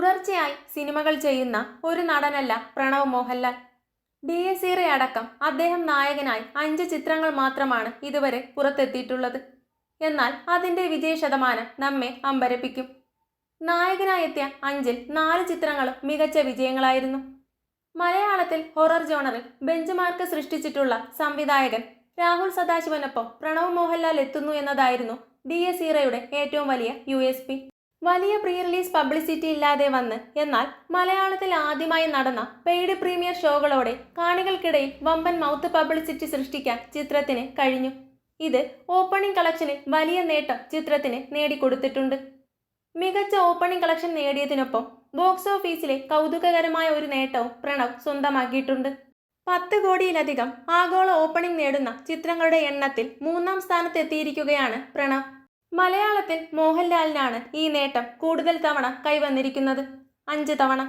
തുടർച്ചയായി സിനിമകൾ ചെയ്യുന്ന ഒരു നടനല്ല Pranav Mohanlal. Dies Irae അടക്കം അദ്ദേഹം നായകനായി അഞ്ച് ചിത്രങ്ങൾ മാത്രമാണ് ഇതുവരെ പുറത്തെത്തിയിട്ടുള്ളത്. എന്നാൽ അതിന്റെ വിജയ ശതമാനം നമ്മെ അമ്പരപ്പിക്കും. നായകനായെത്തിയ അഞ്ചിൽ നാല് ചിത്രങ്ങളും മികച്ച വിജയങ്ങളായിരുന്നു. മലയാളത്തിൽ ഹൊറർ ജോണറിൽ ബെഞ്ച്മാർക്ക് സൃഷ്ടിച്ചിട്ടുള്ള സംവിധായകൻ രാഹുൽ സദാശിവനൊപ്പം പ്രണവ് മോഹൻലാൽ എത്തുന്നു എന്നതായിരുന്നു ഡി എസ് ഏറ്റവും വലിയ യു വലിയ പ്രീ റിലീസ് പബ്ലിസിറ്റി ഇല്ലാതെ വന്ന്. എന്നാൽ മലയാളത്തിൽ ആദ്യമായി നടന്ന പെയ്ഡ് പ്രീമിയർ ഷോകളോടെ കാണികൾക്കിടയിൽ വമ്പൻ മൗത്ത് പബ്ലിസിറ്റി സൃഷ്ടിക്കാൻ ചിത്രത്തിന് കഴിഞ്ഞു. ഇത് ഓപ്പണിംഗ് കളക്ഷനിൽ വലിയ നേട്ടം ചിത്രത്തിന് നേടിക്കൊടുത്തിട്ടുണ്ട്. മികച്ച ഓപ്പണിംഗ് കളക്ഷൻ നേടിയതിനൊപ്പം ബോക്സ് ഓഫീസിലെ കൗതുകകരമായ ഒരു നേട്ടവും പ്രണവ് സ്വന്തമാക്കിയിട്ടുണ്ട്. പത്ത് കോടിയിലധികം ആഗോള ഓപ്പണിംഗ് നേടുന്ന ചിത്രങ്ങളുടെ എണ്ണത്തിൽ മൂന്നാം സ്ഥാനത്തെത്തിയിരിക്കുകയാണ് പ്രണവ്. മലയാളത്തിൽ മോഹൻലാലിനാണ് ഈ നേട്ടം കൂടുതൽ തവണ കൈവന്നിരിക്കുന്നത്. അഞ്ച് തവണ.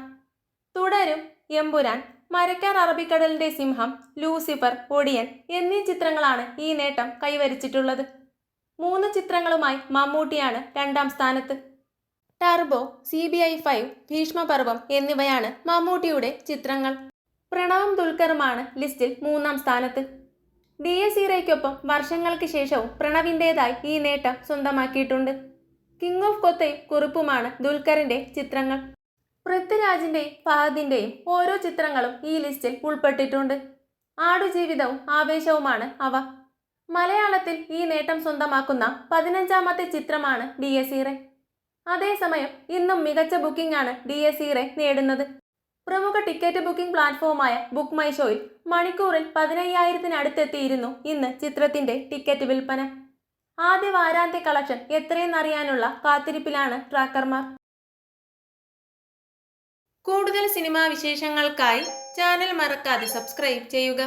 തുടരും എമ്പുരാൻ മരക്കാർ അറബിക്കടലിന്റെ സിംഹം ലൂസിഫർ ഒടിയൻ എന്നീ ചിത്രങ്ങളാണ് ഈ നേട്ടം കൈവരിച്ചിട്ടുള്ളത്. മൂന്ന് ചിത്രങ്ങളുമായി മമ്മൂട്ടിയാണ് രണ്ടാം സ്ഥാനത്ത്. Turbo C B I five Bheeshmaparvam എന്നിവയാണ് മമ്മൂട്ടിയുടെ ചിത്രങ്ങൾ. പ്രണവം ദുൽഖറുമാണ് ലിസ്റ്റിൽ മൂന്നാം സ്ഥാനത്ത്. ഡി എസ് ഇറയ്ക്കൊപ്പം വർഷങ്ങൾക്ക് ശേഷവും പ്രണവിന്റെതായി ഈ നേട്ടം സ്വന്തമാക്കിയിട്ടുണ്ട്. കിങ് ഓഫ് കൊത്തയും കുറിപ്പുമാണ് ദുൽഖറിന്റെ ചിത്രങ്ങൾ. പൃഥ്വിരാജിന്റെയും ഫഹദിന്റെയും ഓരോ ചിത്രങ്ങളും ഈ ലിസ്റ്റിൽ ഉൾപ്പെട്ടിട്ടുണ്ട്. ആടുജീവിതവും ആവേശവുമാണ് അവ. മലയാളത്തിൽ ഈ നേട്ടം സ്വന്തമാക്കുന്ന പതിനഞ്ചാമത്തെ ചിത്രമാണ് ഡി എസ് ഇറെ അതേസമയം ഇന്നും മികച്ച ബുക്കിംഗ് ആണ് ഡി എസ് ഇറെ നേടുന്നത്. പ്രമുഖ ടിക്കറ്റ് ബുക്കിംഗ് പ്ലാറ്റ്ഫോമായ ബുക്ക് മൈ ഷോയിൽ മണിക്കൂറിൽ പതിനയ്യായിരത്തിനടുത്തെത്തിയിരുന്നു ഇന്ന് ചിത്രത്തിന്റെ ടിക്കറ്റ് വിൽപ്പന. ആദ്യ വാരാന്ത്യ കളക്ഷൻ എത്രയെന്നറിയാനുള്ള കാത്തിരിപ്പിലാണ് ട്രാക്കർമാർ. കൂടുതൽ സിനിമാ വിശേഷങ്ങൾക്കായി ചാനൽ മറക്കാതെ സബ്സ്ക്രൈബ് ചെയ്യുക.